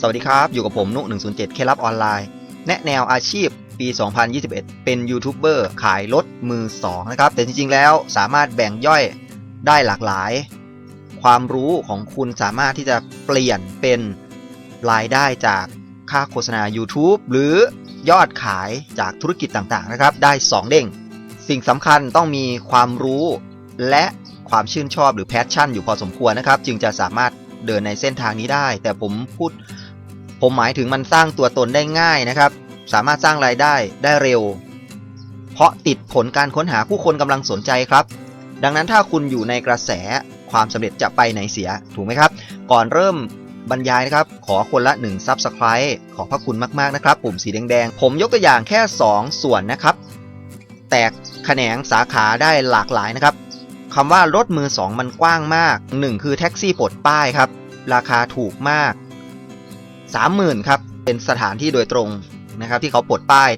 สวัสดีครับ อยู่กับผมนุ107 เคล็ดลับออนไลน์ แนะแนวอาชีพปี 2021 เป็นยูทูบเบอร์ขายรถมือ 2 นะครับ แต่จริงๆ แล้วสามารถแบ่งย่อยได้หลากหลาย ความรู้ของคุณสามารถที่จะเปลี่ยนเป็นรายได้จากค่าโฆษณา YouTube หรือยอดขายจากธุรกิจต่างๆ นะครับ ได้ 2 เด้ง สิ่งสำคัญต้องมีความรู้และความชื่นชอบหรือแพชชั่นอยู่พอสมควรนะครับ จึงจะสามารถเดินในเส้นทางนี้ได้ แต่ผมพูด ผมหมายถึงมันสร้างตัวตนได้ง่ายนะครับ สามารถสร้างรายได้ได้เร็ว เพราะติดผลการค้นหาผู้คนกำลังสนใจครับ ดังนั้นถ้าคุณอยู่ในกระแสความสำเร็จจะไปไหนเสียถูกไหมครับ ก่อนเริ่มบรรยายนะครับ ขอคนละ1 Subscribe ขอพระคุณมากๆนะครับ ปุ่มสีแดงๆ ผมยกตัวอย่างแค่ 2 ส่วนนะครับ แตกแขนงสาขาได้หลากหลายนะครับคำว่ารถมือ 2 มันกว้างมาก 1 คือแท็กซี่ปลดป้ายครับ ราคาถูกมาก 30,000ครับเป็นสถานที่โดยตรงนะครับที่เขาปลดป้าย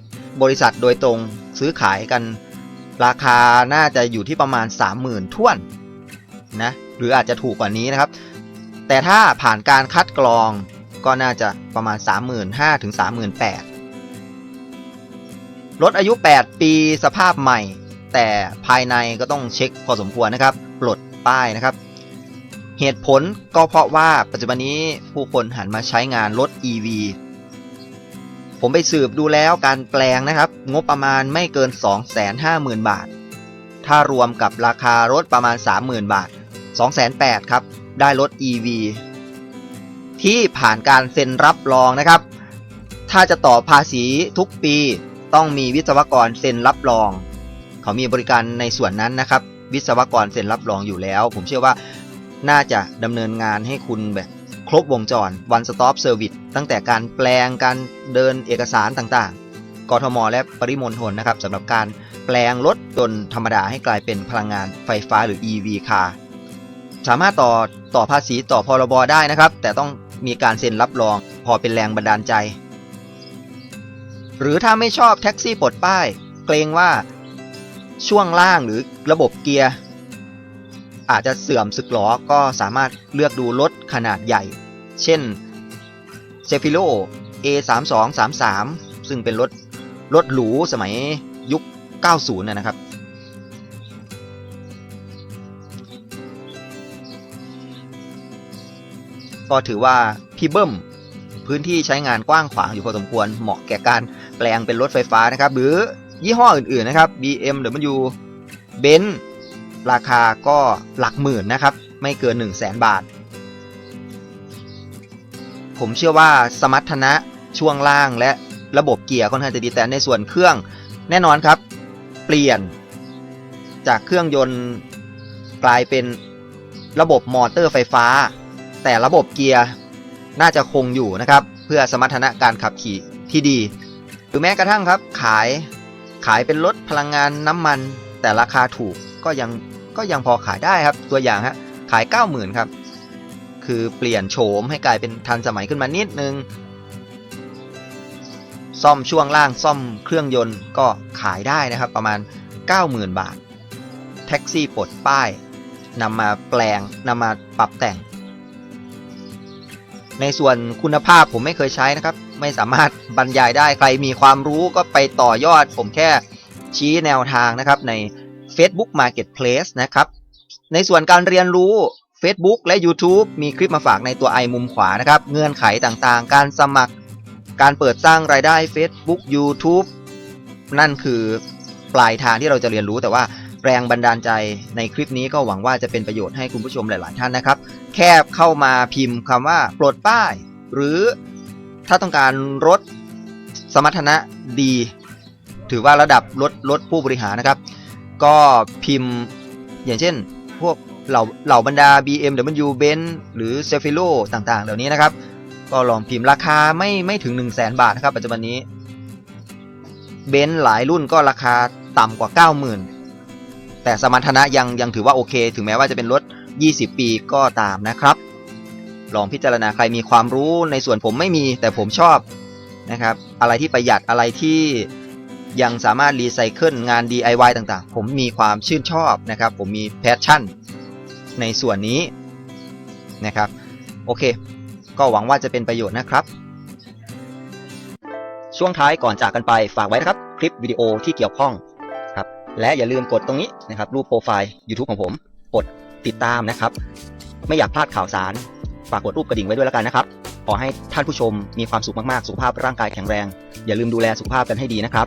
บริษัทโดยตรงซื้อขายกัน ราคาน่าจะอยู่ที่ประมาณ 30,000ท้วนนะหรืออาจจะถูกกว่านี้นะครับ แต่ถ้าผ่านการคัดกรองก็น่าจะประมาณ 35,000ถึง38,000รถอายุ 8 ปีสภาพใหม่ แต่ภายในก็ต้องเช็คพอสมควรนะครับ ปลดป้ายนะครับ เหตุผลก็เพราะว่าปัจจุบันนี้ผู้คนหันมาใช้งานรถ EV ผมไปสืบดูแล้วการแปลงนะครับ งบประมาณไม่เกิน 250,000 บาท ถ้ารวมกับราคารถประมาณ 30,000 บาท 208,000ครับ ได้รถ EV ที่ผ่านการเซ็นรับรองนะครับ ถ้าจะต่อภาษีทุกปีต้องมีวิศวกรเซ็นรับรอง เขามีบริการในส่วนนั้นนะครับ วิศวกรเซ็นรับรองอยู่แล้ว ผมเชื่อว่า น่าจะดำเนินงานให้คุณแบบครบวงจร one stop service ตั้งแต่การแปลงการเดินเอกสารต่างๆ กทม และปริมณฑลนะครับสำหรับการแปลงรถยนต์ธรรมดาให้กลายเป็นพลังงานไฟฟ้าหรือ EV car สามารถต่อต่อภาษีต่อพรบได้นะครับ แต่ต้องมีการเซ็นรับรองพอเป็นแรงบันดาลใจ หรือถ้าไม่ชอบแท็กซี่ปลดป้าย เกรงว่าช่วงล่างหรือระบบเกียร์ อาจจะเสื่อมสึกหรอก็สามารถเลือกดูรถขนาดใหญ่ เช่น c e f i l o A3233 ซึ่งเป็นรถรถหรูสมัยยุค 90นะนะครับ ก็ถือว่าพี่เบิ้มพื้นที่ใช้งานกว้างขวางอยู่พอสมควรเหมาะแก่การแปลงเป็นรถไฟฟ้านะครับ หรือยี่ห้ออื่นๆนะครับ BMW Benz ราคาก็หลักหมื่นนะครับ ไม่เกิน 1 0 0 0 0แบาท ผมเชื่อว่าสมรรถนะช่วงล่างและระบบเกียร์ค่อนข้างจะดีแต่ในส่วนเครื่องแน่นอนครับ เปลี่ยน จากเครื่องยนต์กลายเป็นระบบมอเตอร์ไฟฟ้า แต่ระบบเกียร์น่าจะคงอยู่นะครับ เพื่อสมรรถนะการขับขี่ที่ดี หรือแม้กระทั่งครับขายขายเป็นรถพลังงานน้ำมัน แต่ราคาถูกก็ยัง ก็ยังพอขายได้ครับ ตัวอย่างฮะขาย 90,000ครับ คือเปลี่ยนโฉมให้กลายเป็นทันสมัยขึ้นมานิดนึง ซ่อมช่วงล่างซ่อมเครื่องยนต์ก็ขายได้นะครับประมาณ 90,000 บาท แท็กซี่ปลดป้ายนำมาแปลงนำมาปรับแต่ง ในส่วนคุณภาพผมไม่เคยใช้นะครับ ไม่สามารถบรรยายได้ใครมีความรู้ก็ไปต่อยอดผมแค่ชี้แนวทางนะครับใน Facebook Marketplace นะครับ ในส่วนการเรียนรู้ Facebook และ YouTube มีคลิปมาฝากในตัวไอมุมขวานะครับ เงื่อนไขต่างๆ การสมัคร การเปิดสร้างรายได้ Facebook YouTube นั่นคือปลายทางที่เราจะเรียนรู้แต่ว่าแรงบันดาลใจในคลิปนี้ก็หวังว่าจะเป็นประโยชน์ให้คุณผู้ชมหลาย ๆ ท่านนะครับ แคบเข้ามาพิมพ์คำว่าปลดป้าย หรือถ้าต้องการรถสมรรถนะดี ถือว่าระดับรถรถผู้บริหารนะครับ ก็พิมพ์อย่างเช่น พวกเหล่าเหล่าบรรดา BMW Benz หรือ c e f i l o ต่างๆ เหล่านี้นะครับ ก็ลองพิมพ์ราคาไม่ไม่ถึง 1 0 0 0 0แบาทนะครับปัจจุบันนี้เบนซ์หลายรุ่นก็ราคาต่ำกว่า 90,000 แต่สมรรถนะยังยังถือว่าโอเค ถึงแม้ว่าจะเป็นรถ 20 ปีก็ตามนะครับ ลองพิจารณาใครมีความรู้ในส่วนผมไม่มีแต่ผมชอบนะครับ อะไรที่ประหยัดอะไรที่ ยังสามารถรีไซเคิลงาน DIY ต่างๆ ผมมีความชื่นชอบนะครับ ผมมีแพชชั่นในส่วนนี้นะครับ โอเค ก็หวังว่าจะเป็นประโยชน์นะครับ ช่วงท้ายก่อนจากกันไปฝากไว้นะครับ คลิปวิดีโอที่เกี่ยวข้องครับ และอย่าลืมกดตรงนี้นะครับ รูปโปรไฟล์ YouTube ของผม กดติดตามนะครับ ไม่อยากพลาดข่าวสาร ฝากกดรูปกระดิ่งไว้ด้วยแล้วกันนะครับขอให้ท่านผู้ชมมีความสุขมาก ๆ สุขภาพร่างกายแข็งแรง อย่าลืมดูแลสุขภาพกันให้ดีนะครับ